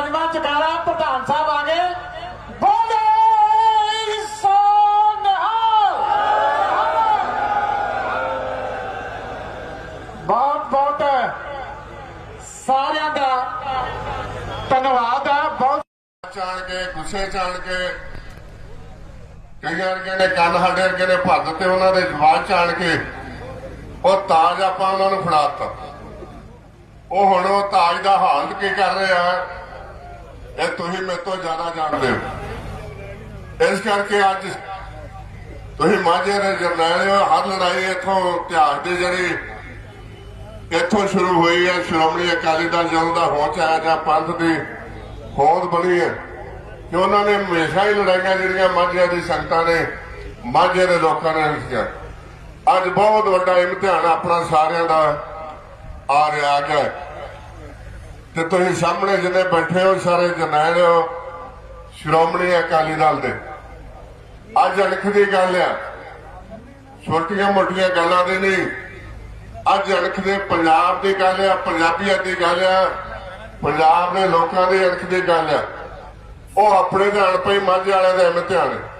ਹੁਣ ਪੰਜਵਾਂ ਚਕਾਰਾ ਪ੍ਰਧਾਨ ਸਾਹਿਬ ਆ ਗਏ। ਬੋਲੇ ਸੋ ਨਿਹਾਲ ਬਹੁਤ ਬਹੁਤ ਸਾਰਿਆਂ ਦਾ ਧੰਨਵਾਦ ਹੈ। ਬਹੁਤ ਚਾਣ ਕੇ, ਗੁੱਸੇ ਚਾਣ ਕੇ। ਕਈਆਂ ਵਰਗੇ ਨੇ ਕੰਨ ਸਾਡੇ ਵਰਗੇ ਨੇ ਭਰ ਤੇ ਉਹਨਾਂ ਦੇ ਜਵਾਨ ਚਾਣ ਕੇ। ਉਹ ਤਾਜ ਆਪਾਂ ਉਹਨਾਂ ਨੂੰ ਫੜਾਤਾ। ਉਹ ਹੁਣ ਉਹ ਤਾਜ ਦਾ ਹਾਲ ਕੀ ਕਰ ਰਿਹਾ ਇਹ ਤੁਸੀਂ ਮੇਰੇ ਤੋਂ ਜ਼ਿਆਦਾ ਜਾਣਦੇ ਹੋ। ਇਸ ਕਰਕੇ ਅੱਜ ਤੁਸੀਂ ਮਾਝੇ ਦੇ ਜਰਨੈਲ ਹੋ, ਹਰ ਲੜਾਈ ਇੱਥੋਂ ਇਤਿਹਾਸ ਦੀ ਜਿਹੜੀ ਇੱਥੋਂ ਸ਼ੁਰੂ ਹੋਈ ਹੈ, ਸ਼੍ਰੋਮਣੀ ਅਕਾਲੀ ਦਲ ਜਦੋਂ ਦਾ ਹੋਂਦ ਆਇਆ ਜਾਂ ਪੰਥ ਦੀ ਹੋਂਦ ਬਣੀ ਹੈ ਕਿ ਉਹਨਾਂ ਨੇ ਹਮੇਸ਼ਾ ਹੀ ਲੜਾਈਆਂ ਜਿਹੜੀਆਂ ਮਾਝੇ ਦੀ ਸੰਗਤਾਂ ਨੇ, ਮਾਝੇ ਦੇ ਲੋਕਾਂ ਨੇ ਲਿਖਿਆ ਅੱਜ ਬਹੁਤ ਵੱਡਾ ਇਮਤਿਹਾਨ ਆਪਣਾ ਸਾਰਿਆਂ ਦਾ ਆ ਰਿਹਾ ਹੈ ਤੇ ਤੁਸੀਂ ਸਾਹਮਣੇ ਜਿੰਨੇ ਬੈਠੇ ਹੋ, ਸਾਰੇ ਜਰਨੈਲ ਹੋ, ਸ਼੍ਰੋਮਣੀ ਅਕਾਲੀ ਦਲ ਦੇ। ਅੱਜ ਅਣਖ ਦੀ ਗੱਲ ਆ। ਛੋਟੀਆਂ ਮੋਟੀਆਂ ਗੱਲਾਂ ਦੇ ਨਹੀਂ। ਅੱਜ ਅਣਖ ਦੇ ਪੰਜਾਬ ਦੀ ਗੱਲ ਆ ਪੰਜਾਬੀਅਤ ਦੀ ਗੱਲ ਆ। ਪੰਜਾਬ ਦੇ ਲੋਕਾਂ ਦੀ ਅਣਖ ਦੀ ਗੱਲ ਆ। ਉਹ ਆਪਣੇ ਧਿਆਨ ਪਈ ਮਾਝੇ ਵਾਲਿਆਂ ਦਾ ਇਮਤਿਹਾਨ ਹੈ